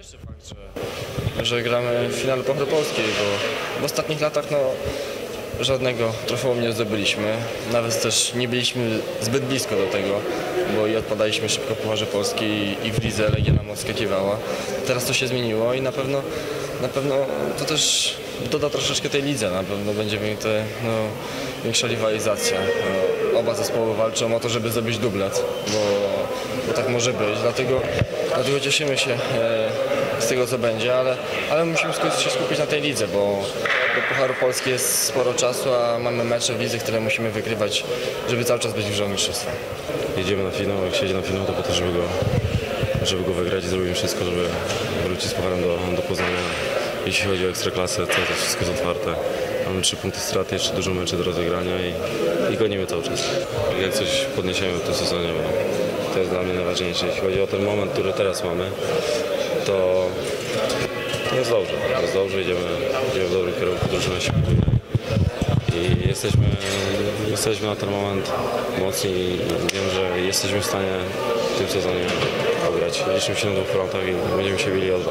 Cieszy fakt, że, że gramy w finale Pucharu Polskiej, bo w ostatnich latach no, żadnego trofeum nie zdobyliśmy. Nawet też nie byliśmy zbyt blisko do tego, bo i odpadaliśmy szybko w Pucharze Polskiej i w Lidze Legia nam odskakiwała. Teraz to się zmieniło i na pewno, na pewno to też doda troszeczkę tej lidze. Na pewno będzie te, no, większa rywalizacja. Oba zespoły walczą o to, żeby zrobić dublet, bo, bo tak może być. Dlatego, dlatego cieszymy się e, z tego, co będzie, ale, ale musimy się skupić na tej lidze, bo do Pucharu Polski jest sporo czasu, a mamy mecze w lidze, które musimy wygrywać, żeby cały czas być w grze mistrzostwa. Jedziemy na finał, jak się jedzie na finał, to po to, żeby go, żeby go wygrać i zrobimy wszystko, żeby wrócić z pucharem do, do Poznania. Jeśli chodzi o ekstraklasę, to, to wszystko jest otwarte. Mamy trzy punkty straty, jeszcze dużo meczy do rozegrania i, i gonimy cały czas. Jak coś podniesiemy w tym sezonie, bo to jest dla mnie najważniejsze. Jeśli chodzi o ten moment, który teraz mamy, to, jest dobrze. Jest dobrze, idziemy, idziemy w dobrym kierunku, drużyna się buduje i jesteśmy, jesteśmy na ten moment mocni i wiem, że jesteśmy w stanie w tym sezonie pograć. Liczymy się na dwóch frontach i będziemy się bili o dwa.